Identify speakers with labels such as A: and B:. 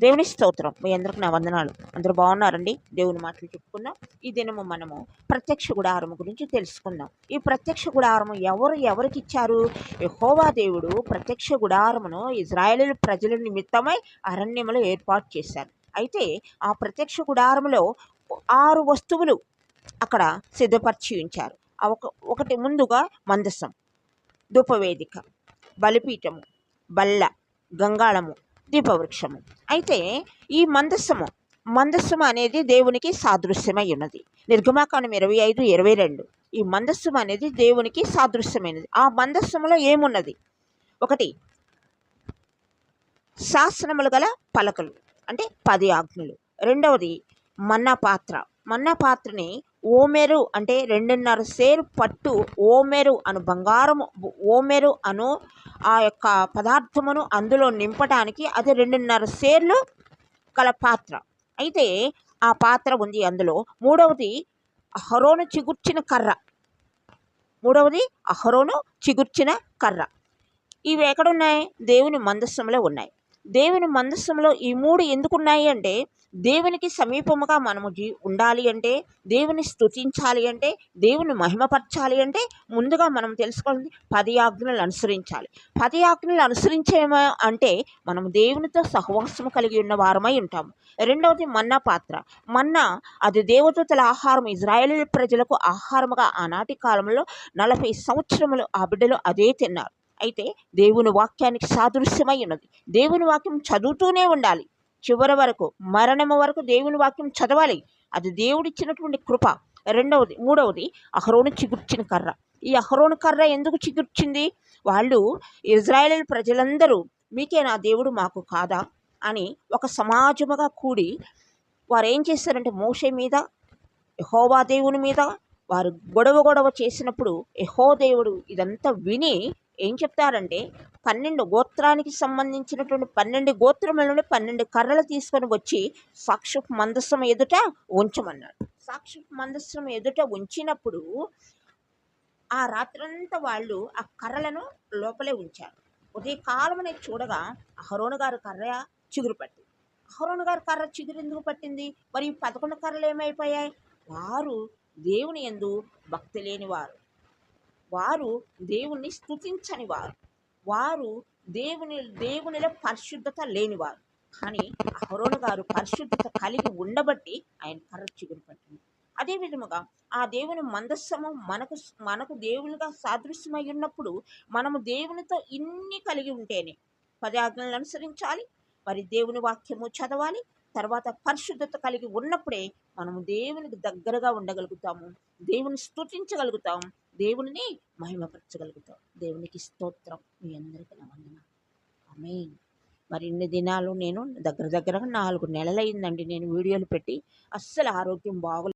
A: దేవుని స్తోత్రం. మీ అందరికి నా వందనాలు. అందరూ బాగున్నారండి? దేవుని మాటలు చెప్పుకుందాం ఈ దినము మనము ప్రత్యక్ష గుడారము గురించి తెలుసుకుందాం. ఈ ప్రత్యక్ష గుడారము ఎవరు ఎవరికి ఇచ్చారు? యహోవా దేవుడు ప్రత్యక్ష గుడారమును ఇజ్రాయేల్ ప్రజల నిమిత్తమై అరణ్యములో ఏర్పాటు చేశారు. అయితే ఆ ప్రత్యక్ష గుడారములో ఆరు వస్తువులు అక్కడ సిద్ధపరిచి ఉంచారు. ఒక ఒకటి ముందుగా మందసం ధూపవేదిక బలిపీఠము బల్ల గంగాళము దీపవృక్షము అయితే ఈ మందస్సము మందస్సము అనేది దేవునికి సాదృశ్యమై ఉన్నది నిర్గమాకాండం ఇరవై ఐదు ఇరవై రెండు. ఈ మందస్సం అనేది దేవునికి సాదృశ్యమైనది. ఆ మందస్సములో ఏమున్నది? ఒకటి శాసనములు గల పలకలు అంటే పది ఆజ్ఞలు. రెండవది మన్నా పాత్ర. మన్న పాత్రని ఓమెరు అంటే రెండున్నర సేరు పట్టు ఓమెరు అను బంగారము ఓమెరు అను ఆ యొక్క పదార్థమును అందులో నింపడానికి అది రెండున్నర సేర్లు గల పాత్ర. అయితే ఆ పాత్ర ఉంది అందులో. మూడవది అహరోను చిగుర్చిన కర్ర. మూడవది అహరోను చిగుర్చిన కర్ర. ఇవి ఎక్కడున్నాయి? దేవుని మందస్సంలో ఉన్నాయి. దేవుని మందస్సంలో ఈ మూడు ఎందుకున్నాయి అంటే దేవునికి సమీపముగా మనము జీ ఉండాలి అంటే దేవుని స్తుతించాలి అంటే దేవుని మహిమపరచాలి అంటే ముందుగా మనం తెలుసుకోవాలి పది ఆజ్ఞలు అనుసరించాలి. పది ఆజ్ఞలు అంటే మనం దేవునితో సహవాసము కలిగి ఉన్న వారమై ఉంటాము. రెండవది మన్నా పాత్ర. మన్నా అది దేవదూతల ఆహారం ఇజ్రాయేల్ ప్రజలకు ఆహారముగా ఆనాటి కాలంలో నలభై సంవత్సరములు ఆ బిడ్డలు అదే తిన్నారు. అయితే దేవుని వాక్యానికి సాదృశ్యమై ఉన్నది. దేవుని వాక్యం చదువుతూనే ఉండాలి. చివరి వరకు మరణము వరకు దేవుని వాక్యం చదవాలి. అది దేవుడిచ్చినటువంటి కృప. రెండవది మూడవది అహరోను చిగుర్చిన కర్ర. ఈ అహరోను కర్ర ఎందుకు చిగుర్చింది? వాళ్ళు ఇజ్రాయేల్ ప్రజలందరూ మీకే నా దేవుడు మాకు కాదా? అని ఒక సమాజముగా కూడి వారు ఏం చేస్తారంటే మోషే మీద యహోవా దేవుని మీద వారు గొడవ గొడవ చేసినప్పుడు యహో దేవుడు ఇదంతా విని ఏం చెప్తారంటే పన్నెండు గోత్రానికి సంబంధించినటువంటి పన్నెండు గోత్రముల నుండి పన్నెండు కర్రలు తీసుకొని వచ్చి సాక్షి మందస్సం ఎదుట ఉంచమన్నాడు సాక్షి మందస్సం ఎదుట ఉంచినప్పుడు ఆ రాత్రంతా వాళ్ళు ఆ కర్రలను లోపలే ఉంచారు. ఉదయ కాలమున చూడగా అహరోను గారు కర్ర చిగురు పట్టింది. అహరోను గారు కర్ర చిగురు ఎందుకు పట్టింది? మరి పదకొండు కర్రలు ఏమైపోయాయి? వారు దేవుని ఎందు భక్తి లేని వారు దేవుణ్ణి స్థుతించని వారు. వారు దేవుని దేవునిలో పరిశుద్ధత లేనివారు. కానీ అహరోను గారు పరిశుద్ధత కలిగి ఉండబట్టి ఆయన పరచిగురు పట్టింది. అదే విధముగా ఆ దేవుని మందస్సము మనకు మనకు దేవునిగా సాదృశ్యమై ఉన్నప్పుడు మనము దేవునితో ఇన్ని కలిగి ఉంటేనే పది ఆజ్ఞలను అనుసరించాలి మరి దేవుని వాక్యము చదవాలి తర్వాత పరిశుద్ధత కలిగి ఉన్నప్పుడే మనము దేవునికి దగ్గరగా ఉండగలుగుతాము దేవుని స్తుతించగలుగుతాం దేవునిని మహిమపరచగలుగుతాం దేవునికి స్తోత్రం. మీ అందరికీ నా వందన ఆమేన్. మరి ఇన్ని దినాలు నేను దగ్గర దగ్గరగా నాలుగు నెలలైందండి నేను వీడియోలు పెట్టి. అస్సలు ఆరోగ్యం బాగోలేదు